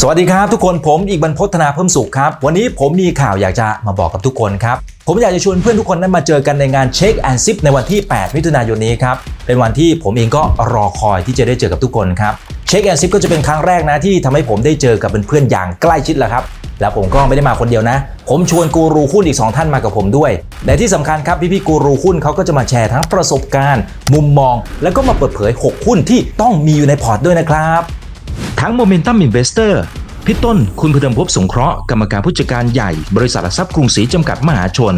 สวัสดีครับทุกคนผมอีกบรรพฒนาเพิ่มสุขครับ วันนี้ผมมีข่าวอยากจะมาบอกกับทุกคนครับ ผมอยากจะชวนเพื่อนทุกคนนั้นมาเจอกันในงานเช็คแอนซิปในวันที่ 8 มิถุนายนนี้ครับ เป็นวันที่ผมเองก็รอคอยที่จะได้เจอกับทุกคนครับเช็คแอนซิปก็จะเป็นครั้งแรกนะที่ทำให้ผมได้เจอกับเพื่อนๆอย่างใกล้ชิดแหละครับแล้วผมก็ไม่ได้มาคนเดียวนะ ผมชวนกูรูหุ้นอีก 2 ท่านมากับผมด้วย และที่สำคัญครับพี่ๆกูรูหุ้นเขาก็จะมาแชร์ทั้งประสบการณ์ มุมมอง แล้วก็มาเปิดเผย 6 หุ้นที่ต้องมีอยู่ในพอร์ตด้วยนะครับ ทั้ง Momentum Investor พี่ต้น คุณพเดิมภพสงเคราะห์กรรมการผู้จัดการใหญ่ บริษัทหลักทรัพย์กรุงศรีจำกัดมหาชน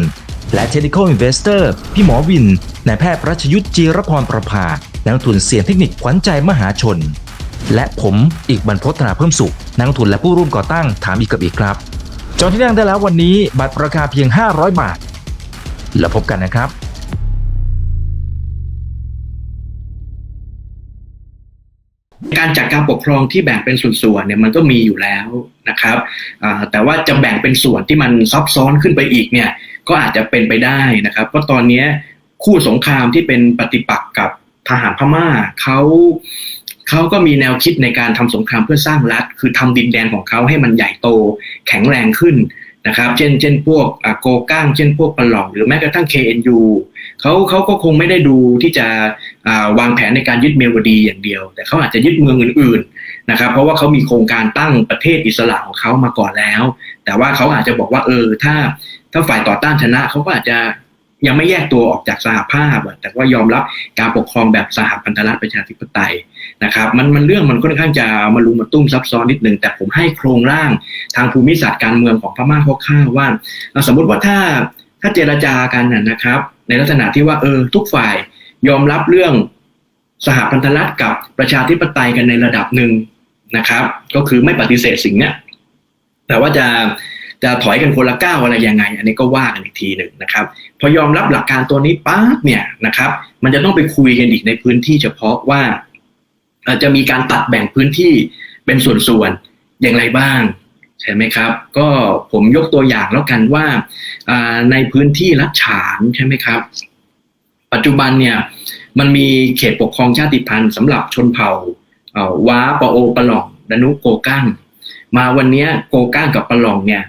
และ Technical Investor พี่หมอวินนายแพทย์รัชยุทธจีรพรประภานักลงทุนเสียงเทคนิคขวัญใจมหาชน และผมอีกบรรพฒนาเพิ่มสุข นักลงทุนและผู้ร่วมก่อตั้งถามอีกกับอีกครับจองที่นั่งได้แล้ววันนี้บัตรราคาเพียง 500 บาท แล้วพบกันนะครับ การจัดการปกครองที่แบ่งเป็นส่วนๆเนี่ยมันก็มีอยู่แล้วนะครับแต่ว่าจะแบ่งเป็นส่วนที่มันซับซ้อนขึ้นไปอีกเนี่ยก็อาจจะเป็นไปได้นะครับ เพราะตอนนี้คู่สงครามที่เป็นปฏิปักษ์กับทหารพม่าเขาเขาก็มีแนวคิดในการทำสงครามเพื่อสร้างรัฐ คือทำดินแดนของเขาให้มันใหญ่โตแข็งแรงขึ้นนะครับ เช่น เช่นพวกโกก้าง เช่นพวกปะหลอง หรือแม้กระทั่ง KNU เขาเขาก็คงไม่ได้ดูที่จะวางแผนในการยึดเมียวดีอย่างเดียว แต่เขาอาจจะยึดเมืองอื่นๆนะครับ เพราะว่าเขามีโครงการตั้งประเทศอิสระของเขามาก่อนแล้ว แต่ว่าเขาอาจจะบอกว่าเออถ้าถ้าฝ่ายต่อต้านชนะเขาก็อาจจะยังไม่แยกตัวออกจากสหภาพ แต่ว่ายอมรับการปกครองแบบสหพันธรัฐประชาธิปไตยนะครับ มันมันเรื่องมันค่อนข้างจะมาลุมมาตุ้มซับซ้อนนิดหนึ่งแต่ผมให้โครงร่างทางภูมิศาสตร์การเมืองของพม่าคร่าวๆว่า สมมติว่าถ้าถ้าเจรจากันนะครับ ในลักษณะที่ว่าเออทุกฝ่ายยอมรับเรื่องสหพันธรัฐกับประชาธิปไตยกันในระดับหนึ่งนะครับ ก็คือไม่ปฏิเสธสิ่งนี้แต่ว่าจะจะถอยกันคนละก้าวอะไรยังไง อันนี้ก็ว่ากันอีกทีหนึ่งนะครับ พอยอมรับหลักการตัวนี้ปั๊บเนี่ยนะครับ มันจะต้องไปคุยกันอีกในพื้นที่เฉพาะว่าอ่อจะมีการตัดแบ่งพื้นที่เป็นส่วนๆอย่างไรบ้าง ใช่ไหมครับ ก็ผมยกตัวอย่างแล้วกันว่าในพื้นที่รัฐฉานใช่ไหมครับ ปัจจุบันเนี่ยมันมีเขตปกครองชาติพันธุ์สำหรับชนเผ่าว้าปะโอปะหล่องดนุโกก้างมาวันนี้โกก้างกับปะหล่องเนี่ย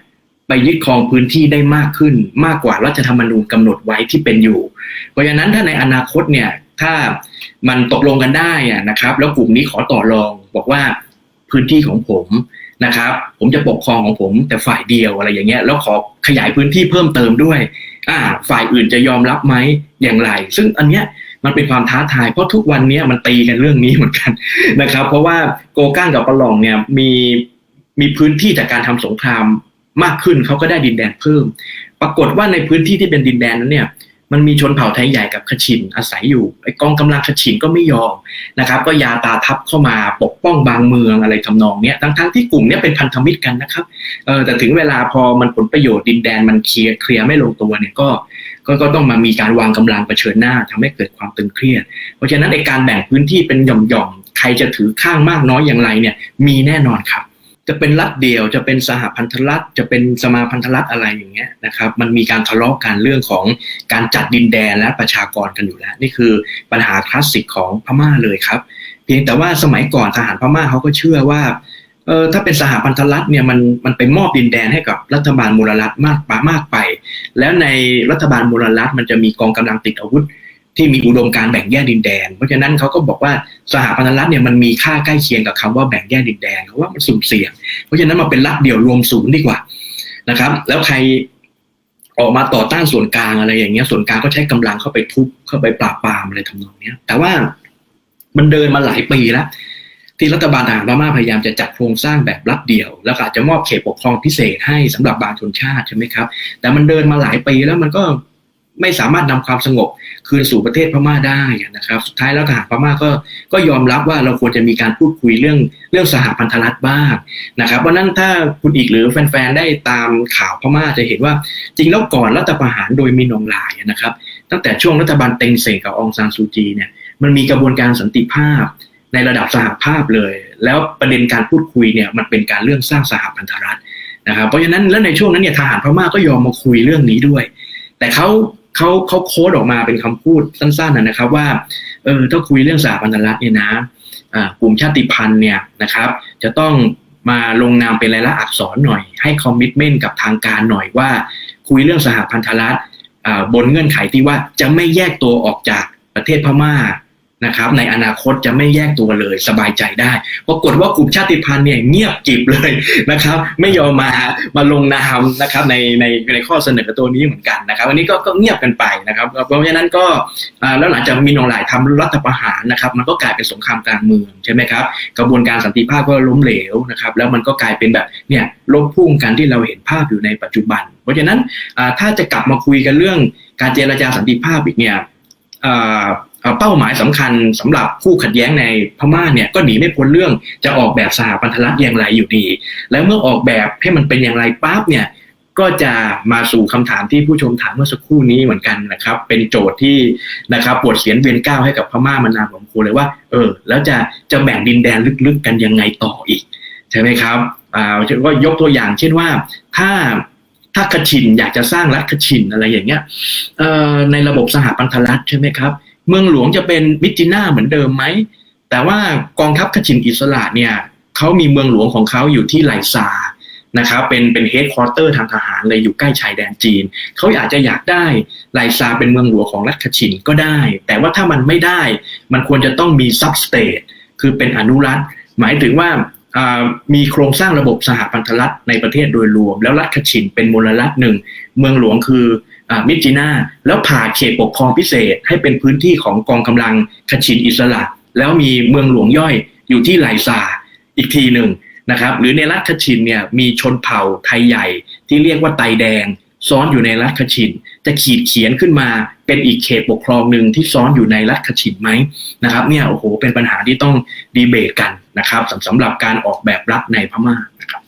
ไปยึดครองพื้นที่ได้มากขึ้นมากกว่ารัฐธรรมนูญกำหนดไว้ที่เป็นอยู่ เพราะฉะนั้นถ้าในอนาคตเนี่ยถ้ามันตกลงกันได้นะครับ แล้วกลุ่มนี้ขอต่อรองบอกว่าพื้นที่ของผม นะครับ ผมจะปกครองของผมแต่ฝ่ายเดียวอะไรอย่างเงี้ยแล้วขอขยายพื้นที่เพิ่มเติมด้วย อ่า ฝ่ายอื่นจะยอมรับไหมอย่างไร ซึ่งอันเนี้ยมันเป็นความท้าทายเพราะทุกวันนี้มันตีกันเรื่องนี้เหมือนกันนะครับ เพราะว่าโกก้างกับปะหลองเนี่ยมีมีพื้นที่จากการทำสงครามมากขึ้นเขาก็ได้ดินแดนเพิ่ม ปรากฏว่าในพื้นที่ที่เป็นดินแดนนั้นเนี่ย มันมีชนเผ่าไทยใหญ่กับขชินอาศัยอยู่ไอ้กองกำลังขชินก็ไม่ยอมนะครับ ก็ยาตาทับเข้ามาปกป้องบางเมืองอะไรทำนองเนี้ยทั้งๆที่กลุ่มเนี้ยเป็นพันธมิตรกันนะครับเออแต่ถึงเวลาพอมันผลประโยชน์ดินแดนมันเคลียร์เคลียร์ไม่ลงตัวเนี่ยก็ก็ก็ต้องมามีการวางกำลังเผชิญหน้าทำให้เกิดความตึงเครียด เพราะฉะนั้นในการแบ่งพื้นที่เป็นหย่อมๆใครจะถือข้างมากน้อยอย่างไรเนี่ยมีแน่นอนครับ จะเป็นรัฐเดียวจะเป็นสหพันธรัฐจะเป็นสมาพันธรัฐอะไรอย่างเงี้ยนะครับ มันมีการทะเลาะกันเรื่องของการจัดดินแดนและประชากรกันอยู่แล้ว นี่คือปัญหาคลาสสิกของพม่าเลยครับ เพียงแต่ว่าสมัยก่อนทหารพม่าเขาก็เชื่อว่าเออถ้าเป็นสหพันธรัฐเนี่ยมันมันไปมอบดินแดนให้กับรัฐบาลมูลรัฐมากปามากไป แล้วในรัฐบาลมูลรัฐมันจะมีกองกำลังติดอาวุธ ที่มีอุดมการแบ่งแยกดินแดน เพราะฉะนั้นเขาก็บอกว่าสหพันธรัฐเนี่ยมันมีค่าใกล้เคียงกับคำว่าแบ่งแยกดินแดนเพราะว่ามันสุ่มเสี่ยง เพราะฉะนั้นมาเป็นรัฐเดี่ยวรวมศูนย์ดีกว่านะครับ แล้วใครออกมาต่อต้านส่วนกลางอะไรอย่างเงี้ยส่วนกลางก็ใช้กำลังเข้าไปทุบเข้าไปปราบปรามอะไรทำนองเนี้ย แต่ว่ามันเดินมาหลายปีแล้ว ที่รัฐบาลทหารพม่าพยายามจะจัดโครงสร้างแบบรัฐเดี่ยว แล้วก็อาจจะมอบเขตปกครองพิเศษให้สำหรับบางชนชาติใช่ไหมครับ แต่มันเดินมาหลายปีแล้วมันก็ ไม่สามารถนำความสงบคืนสู่ประเทศพม่าได้นะครับสุดท้ายแล้วทหารพม่าก็ก็ยอมรับว่าเราควรจะมีการพูดคุยเรื่องเรื่องสหพันธรัฐบ้างนะครับเพราะนั้นถ้าคุณอีกหรือแฟนๆได้ตามข่าวพม่าจะเห็นว่า จริงแล้วก่อนรัฐประหารโดยมินองหลายนะครับ ตั้งแต่ช่วงรัฐบาลเต็งเซงกับองซานซูจีเนี่ยมันมีกระบวนการสันติภาพในระดับสหภาพเลย แล้วประเด็นการพูดคุยเนี่ยมันเป็นการเรื่องสร้างสหพันธรัฐนะครับเพราะฉะนั้นแล้วในช่วงนั้นเนี่ยทหารพม่าก็ยอมมาคุยเรื่องนี้ด้วย แต่เขา เขาเขาโค้ดออกมาเป็นคำพูดสั้นๆนะนะครับว่าเออถ้าคุยเรื่องสหพันธรัฐเนี่ยนะกลุ่มชาติพันธุ์เนี่ยนะครับ จะต้องมาลงนามเป็นลายลักษณ์อักษรหน่อย ให้คอมมิชเมนต์กับทางการหน่อยว่า คุยเรื่องสหพันธรัฐบนเงื่อนไขที่ว่าจะไม่แยกตัวออกจากประเทศพม่า นะครับในอนาคตจะไม่แยกตัวเลยสบายใจได้ปรากฏว่ากลุ่มชาติพันธุ์เนี่ยเงียบกิบเลยนะครับ ไม่ยอมมามาลงนามนะครับในในในข้อเสนอตัวนี้เหมือนกันนะครับอันนี้ก็ก็เงียบกันไปนะครับ เพราะฉะนั้นก็แล้วหลังจากมีนองหลายทำรัฐประหารนะครับ มันก็กลายเป็นสงครามกลางเมืองใช่ไหมครับกระบวนการสันติภาพก็ล้มเหลวนะครับแล้วมันก็กลายเป็นแบบเนี่ยลบพุ่งกันที่เราเห็นภาพอยู่ในปัจจุบัน เพราะฉะนั้นถ้าจะกลับมาคุยกันเรื่องการเจรจาสันติภาพอีกเนี่ย เป้าหมายสำคัญสำหรับคู่ขัดแย้งในพม่าเนี่ยก็หนีไม่พ้นเรื่องจะออกแบบสหพันธรัฐอย่างไรอยู่ดี แล้วเมื่อออกแบบให้มันเป็นอย่างไรปั๊บเนี่ยก็จะมาสู่คำถามที่ผู้ชมถามเมื่อสักครู่นี้เหมือนกันนะครับ เป็นโจทย์ที่นะครับปวดเสียนเวียนก้าวให้กับพม่ามานานพอสมควรเลยว่า เออ แล้วจะจะแบ่งดินแดนลึกๆกันยังไงต่ออีก ใช่ไหมครับอ่าก็ยกตัวอย่างเช่นว่าถ้าถ้าคชินอยากจะสร้างรัฐคชินอะไรอย่างเงี้ยเอ่อในระบบสหพันธรัฐใช่ไหมครับ เมืองหลวงจะเป็นมิจิน่าเหมือนเดิมไหม แต่ว่ากองทัพคชินอิสระเนี่ยเขามีเมืองหลวงของเขาอยู่ที่ไลซานะครับเป็นเป็นเฮดค q u เตอร์ทางทหารเลยอยู่ใกล้ชายแดนจีน เขาอาจจะอยากได้ไลซาเป็นเมืองหลวงของรัฐคชินก็ได้ แต่ว่าถ้ามันไม่ได้ มันควรจะต้องมีซับสเตทคือเป็นอนุรัฐหมายถึงว่ามีโครงสร้างระบบสหพันธรัฐในประเทศโดยรวม แล้วรัฐคชินเป็นมลรัฐหนึ่ง เมืองหลวงคือ มิจินาแล้วผ่าเขตปกครองพิเศษให้เป็นพื้นที่ของกองกำลังคชินอิสระ แล้วมีเมืองหลวงย่อยอยู่ที่ไลซาอีกทีหนึ่งนะครับหรือในรัฐคชินเนี่ยมีชนเผ่าไทยใหญ่ที่เรียกว่าไตแดง ซ้อนอยู่ในรัฐคชิน จะขีดเขียนขึ้นมาเป็นอีกเขตปกครองหนึ่งที่ซ้อนอยู่ในรัฐคชินไหมนะครับเนี่ยโอ้โหเป็นปัญหาที่ต้องดีเบตกันนะครับสำหรับการออกแบบรัฐในพม่านะครับ